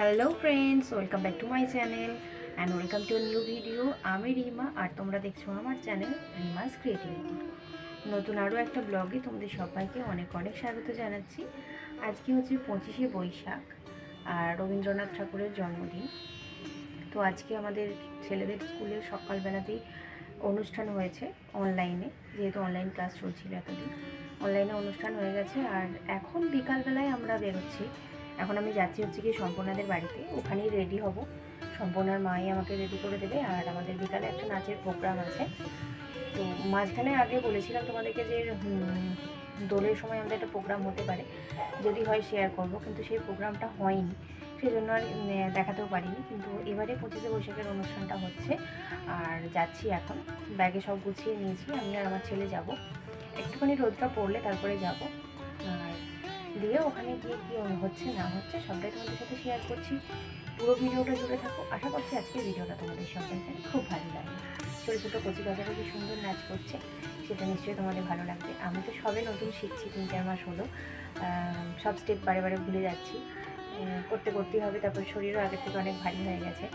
Hello friends welcome back to my channel and welcome to new video আমি রিমা আর তোমরা দেখছ আমার চ্যানেল রিমাস ক্রিয়েটিভিটি নতুন আরও একটা ব্লগে তোমাদের সবাইকে অনেক অনেক স্বাগত জানাচ্ছি। আজকে হচ্ছে পঁচিশে বৈশাখ আর রবীন্দ্রনাথ ঠাকুরের জন্মদিন। তো আজকে আমাদের ছেলেদের স্কুলে সকালবেলাতেই অনুষ্ঠান হয়েছে অনলাইনে যেহেতু অনলাইন ক্লাস চলছিল এতদিন। অনলাইনে অনুষ্ঠান হয়ে গেছে আর এখন বিকালবেলায় আমরা বেরোচ্ছি এখন আমি যাচ্ছি হচ্ছে কি সম্পূর্ণাদের বাড়িতে। ওখানেই রেডি হব। সম্পূর্ণার মাই আমাকে রেডি করে দেবে আর আমাদের বিকালে একটা নাচের প্রোগ্রাম আছে। তো মাঝখানে আগে বলেছিলাম তোমাদেরকে যে দোলের সময় আমাদের একটা প্রোগ্রাম হতে পারে। যদি হয় শেয়ার করব, কিন্তু সেই প্রোগ্রামটা হয়নি। সেই জন্য আর দেখাতেও পারিনি। কিন্তু এবারে পঁচিশে বৈশাখের অনুষ্ঠানটা হচ্ছে। আর যাচ্ছি এখন। ব্যাগে সব গুছিয়ে নিয়েছি। আমি আর আমার ছেলে যাব। একটুখানি রোদটা পড়লে তারপরে যাব। আর দিয়ে ওখানে গিয়ে কী হচ্ছে না হচ্ছে সবটাই তোমাদের সাথে শেয়ার করছি। পুরো ভিডিওটা জুড়ে থাকো। আশা করছি আজকের ভিডিওটা তোমাদের সবাইকে খুব ভালো লাগবে। ছোটো ছোটো কচি কাচারা কি সুন্দর নাচ করছে, সেটা নিশ্চয়ই তোমাদের ভালো লাগবে। আমি তো সবে নতুন শিখছি তিন চার মাস হলো। সব স্টেপ বারে বারে ভুলে যাচ্ছি। করতে করতেই হবে, তারপর শরীরও আগের থেকে অনেক ভারী হয়ে গেছে।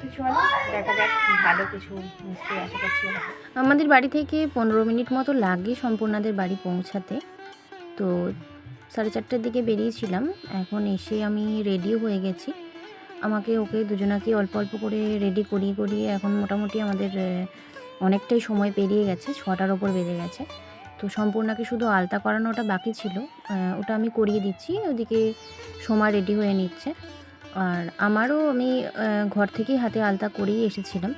তো চলো, দেখা যাক, ভালো কিছু নিশ্চয়ই আশা করছি আমাদের বাড়ি থেকে পনেরো মিনিট মতো লাগে সম্পূর্ণাদের বাড়ি পৌঁছাতে। তো সাড়ে চারটের দিকে বেরিয়েছিলাম। এখন এসে আমি রেডিও হয়ে গেছি। আমাকে, ওকে দুজনাকে অল্প অল্প করে রেডি করিয়ে করিয়ে এখন মোটামুটি আমাদের অনেকটাই সময় পেরিয়ে গেছে, ছটার ওপর বেজে গেছে। তো সম্পূর্ণাকে শুধু আলতা করানোটা বাকি ছিল। ওটা আমি করিয়ে দিচ্ছি, ওদিকে সোমা রেডি হয়ে নিচ্ছে। আর আমারও আমি ঘর থেকেই হাতে আলতা করিয়ে এসেছিলাম।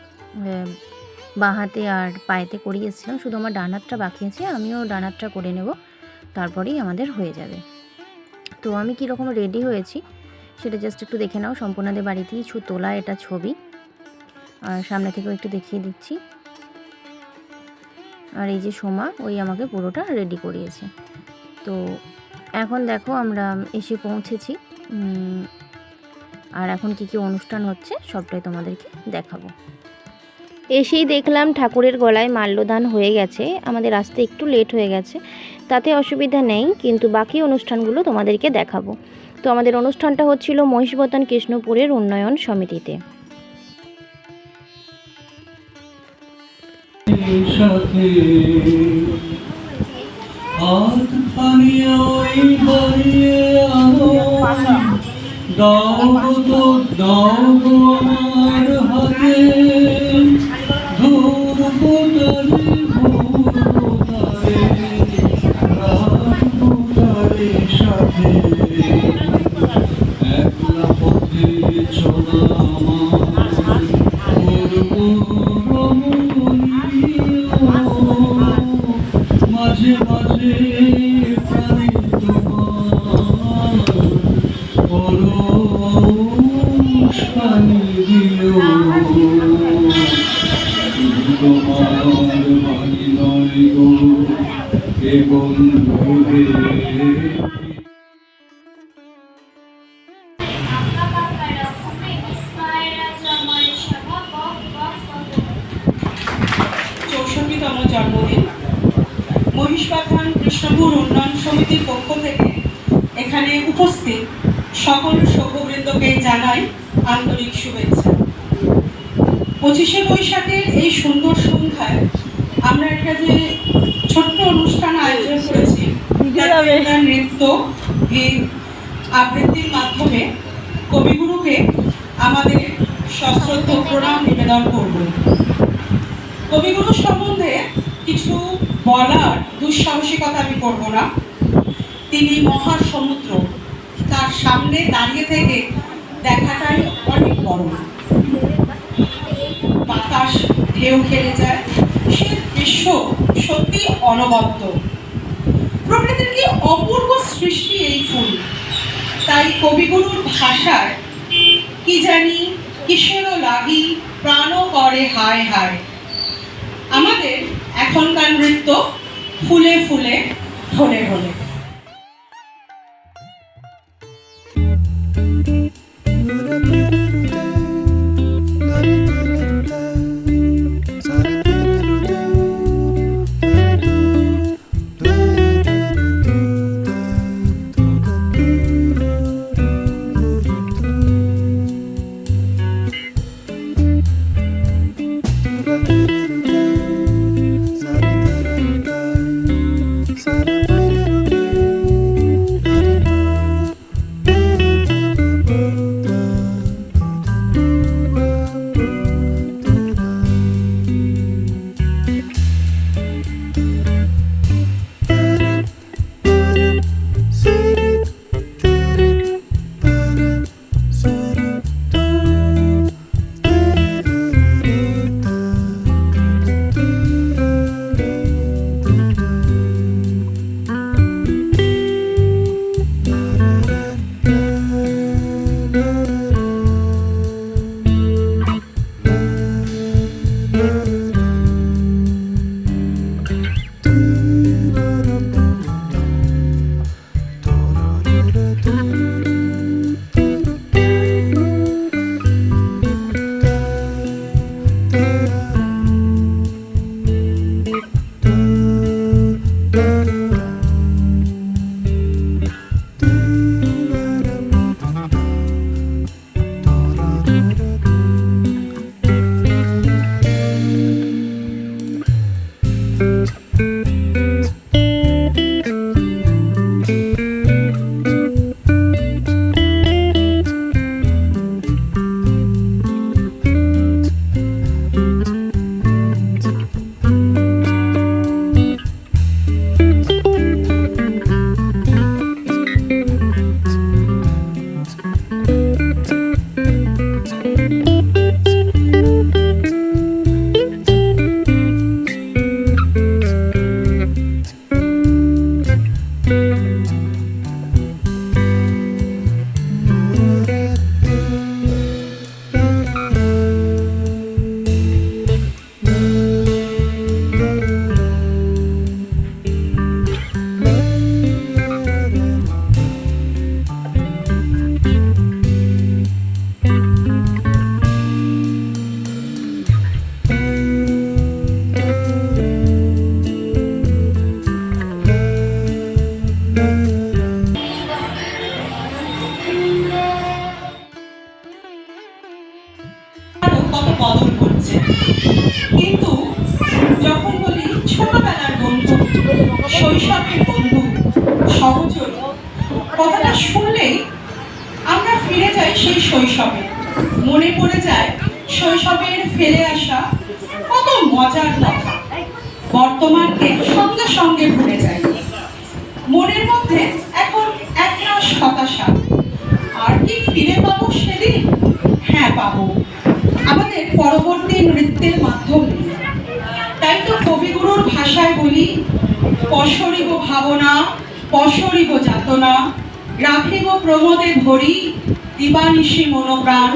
বাঁ হাতে আর পায়েতে করিয়ে এসেছিলাম। শুধু আমার ডান হাতটা বাকি আছে, আমিও ডান হাতটা করে নেব। তারপরেই আমাদের হয়ে যাবে। তো আমি কীরকম রেডি হয়েছি, সেটা জাস্ট একটু দেখে নাও। সম্পূর্ণদের বাড়িতেই ছু তোলা এটা ছবি। আর সামনে থেকেও একটু দেখিয়ে দিচ্ছি। আর এই যে সোমা, ওই আমাকে পুরোটা রেডি করিয়েছে। তো এখন দেখো আমরা এসে পৌঁছেছি। আর এখন কী কী অনুষ্ঠান হচ্ছে, সবটাই তোমাদেরকে দেখাবো। এসেই দেখলাম ঠাকুরের গলায় মাল্যদান হয়ে গেছে। আমাদের আসতে একটু লেট হয়ে গেছে। তাতে অসুবিধা নেই, কিন্তু বাকি অনুষ্ঠানগুলো তোমাদেরকে দেখাবো। তো আমাদের অনুষ্ঠানটা হচ্ছিল মহিষবতন কৃষ্ণপুরের উন্নয়ন সমিতিতে। চৌষট্টিতম জন্মদিন। মহিষপাথান কৃষ্ণপুর উন্নয়ন সমিতির পক্ষ থেকে এখানে উপস্থিত সকল সভ্যবৃন্দকে জানাই আন্তরিক শুভেচ্ছা। পঁচিশে বৈশাখের এই সুন্দর সন্ধ্যায় আমরা একটা যে ছোট্ট অনুষ্ঠান আয়োজন করেছি নৃত্য গীত আবৃত্তির মাধ্যমে কবিগুরুকে আমাদের সশ্রদ্ধ প্রণাম নিবেদন করব। কবিগুরু সম্বন্ধে কিছু বলার দুঃসাহসিকতা আমি করব না। তিনি মহাসমুদ্র তার সামনে দাঁড়িয়ে থেকে দেখাটাই অনেক বড়। ঢেউ খেলে যায়। সে দৃশ্য সত্যি অনবদ্য। প্রকৃতির কি অপূর্ব সৃষ্টি এই ফুল? তাই কবিগুরুর ভাষায়, কি জানি কিসেরও লাগি প্রাণও করে হায় হায়। আমাদের এখনকার নৃত্য ফুলে ফুলে ঢলে ঢলে মনের মধ্যে এখন একরাশ হতাশা। আর কি ফিরে পাবো সেদিন? হ্যাঁ পাবো। আমাদের পরবর্তী নৃত্যের মাধ্যমে। তাই তো কবিগুরুর ভাষায় বলি, পশরিব ভাবনা, পশরিব যাতনা, রাখিব প্রমোদে ধরি দিবানিশি মনোপ্রাণ।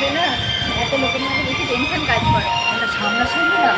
করে না এত লোকের মধ্যে বেশি টেনশন কাজ করে। সামনাসামনি না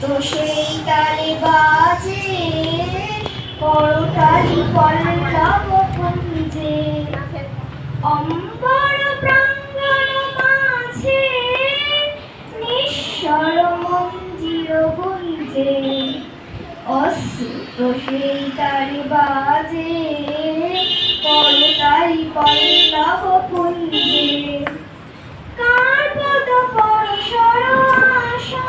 তো সেই তালে বাজে করতালি পল্লব কুঞ্জে অম্বর প্রাঙ্গণ মাঝে নিঃসর মন্দির গুঞ্জে। অশ্রুত সেই তালে বাজে করতালি পল্লব কুঞ্জে কার পদ পরশর আশা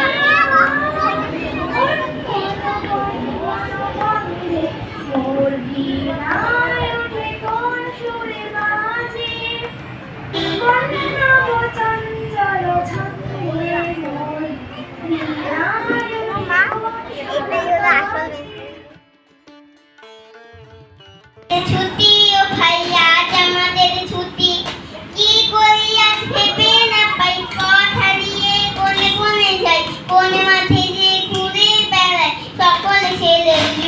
小玻璃鞋里。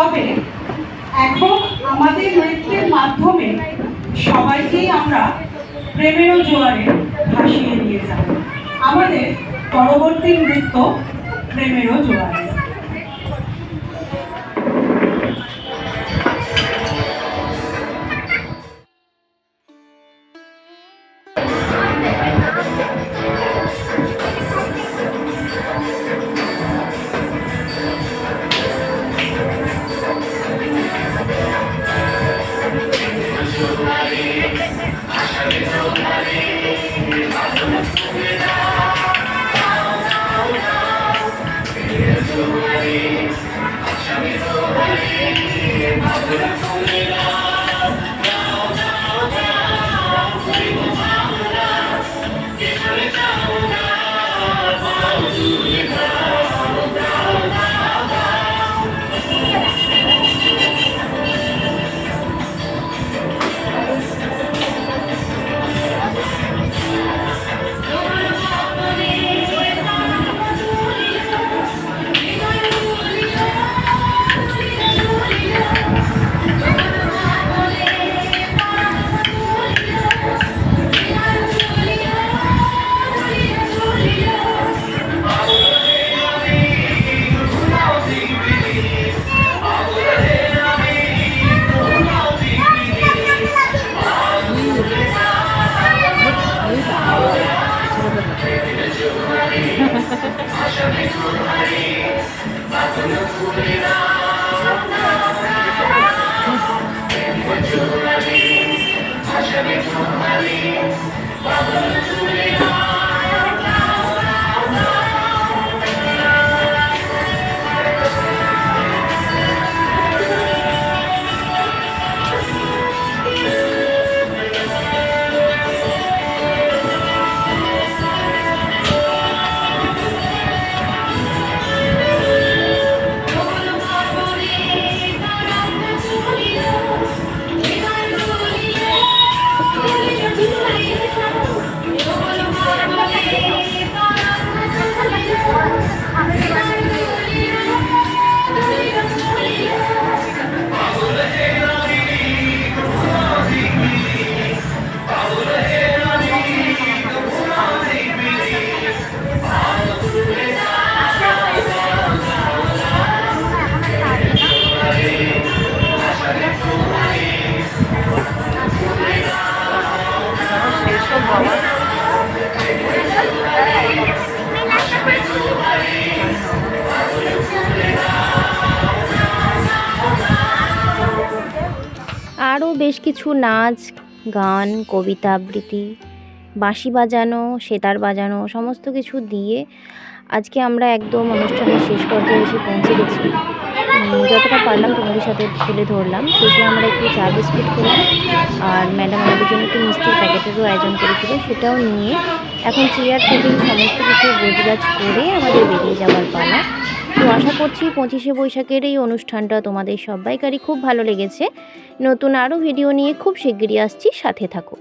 stop it. বেশ কিছু নাচ, গান, কবিতা আবৃত্তি, বাঁশি বাজানো, সেতার বাজানো, সমস্ত কিছু দিয়ে আজকে আমরা একদম অনুষ্ঠানের শেষ পর্যায়ে এসে পৌঁছে গেছি। যতটা পারলাম তোমাদের সাথে তুলে ধরলাম। শেষে আমরা একটু চা বিস্কুট খেলাম, আর ম্যাডাম আমাদের জন্য একটু মিষ্টির প্যাকেটেরও আয়োজন করেছিল, সেটাও নিয়ে এখন চেয়ার, টেবিল সমস্ত কিছু গোজগাছ করে আমাদের বেরিয়ে যাওয়ার পালা। তো আশা করছি পঁচিশে বৈশাখের এই অনুষ্ঠানটা তোমাদের সবাইকারই খুব ভালো লেগেছে। নতুন আরও ভিডিও নিয়ে খুব শিগগিরই আসছি, সাথে থাকো।